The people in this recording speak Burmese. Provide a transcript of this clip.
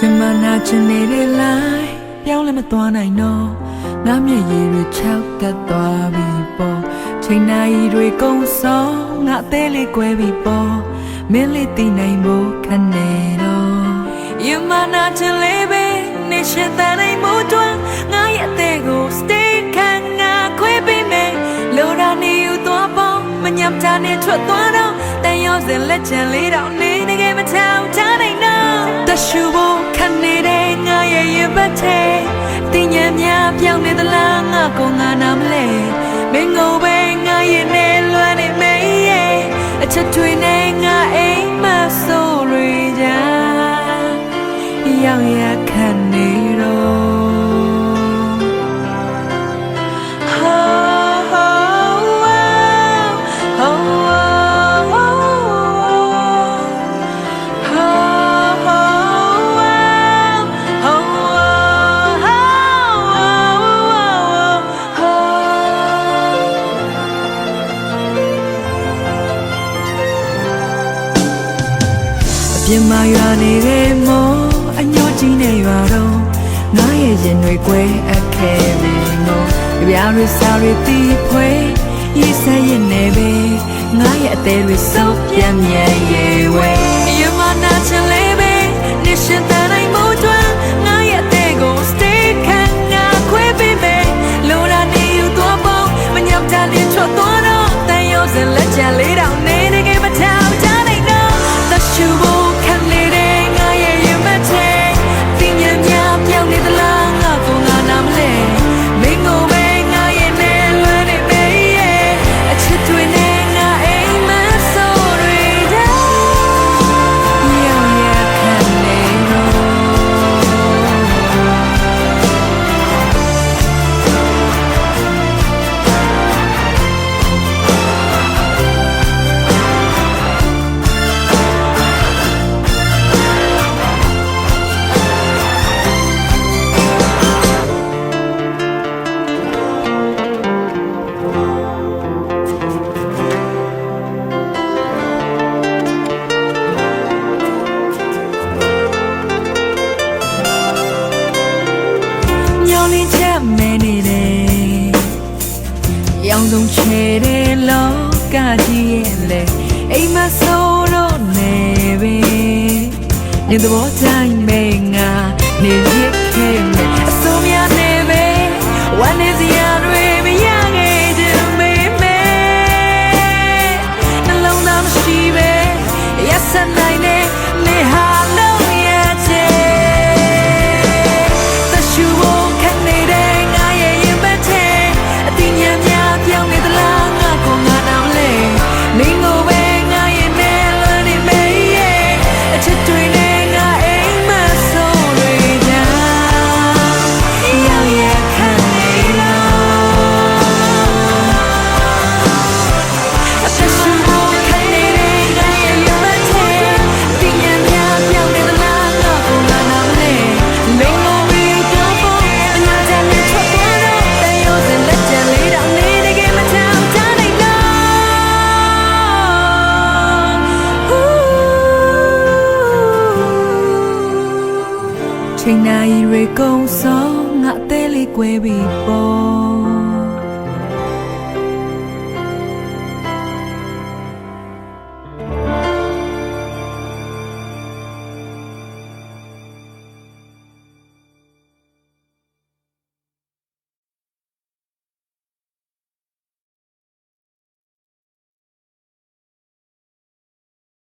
ချင်နေတဲ့ line ပြောင်းလဲမသွားနိုင်တော့ငါမျက်ရည်တွေချောက်တက်သွားပြီပေါ့ချိန်နာရီတွေကုန်ဆုံးငါအသေးလေးကွဲပြီပေါ့မင်းလေးတည်နိုင်ဖို့ခက်နေတော့ You might not to live it နေရှိတဲ့နိုင်မို့တွန်းငါရဲ့အသေးကို stay ခံငါခွဲပေးမယ်လိုရာနေယူသွားပေါ့မညပ်တာနဲ့ထွက်သွားတော့တန်ရောက်စင်လက်ချံလေးတော့ ကိုငါနာမလဲမင်းကိုပဲငါရဲ့နဲ့လွမ်းနေမေးရဲ့အချက်တွေနဲ့ငါအိမ်မဆိုးတွေကြရောက်ရခံနေတော့ ပြင်မှာရွာနေတဲ့မောအညိုကြီးနဲ့ရွာတော့ငါရဲ့ရင်တွေကွဲအခဲပြီနော်ကြပြားတွေစားတွေတီးဖွဲရေးဆက်ရင်နေပဲငါရဲ့အသေးတွေစုပ်ပြန်မြန်ရေဝဲ င်စုံချဲတဲ့လောကကြီးရဲ့လေအိမ်မဆိုးတော့နေပဲညသဘောတိုင်းမဲငါနေရခဲ့မယ်အစိုးရနေပဲဝမ်းနေစရာတွေမရခဲ့ချင်မေမဲနှလုံးသားမရှိပဲရစ ချိန်နာရီတွေကုန်ဆုံးငါအသေးလေးကွဲပြီပေါ့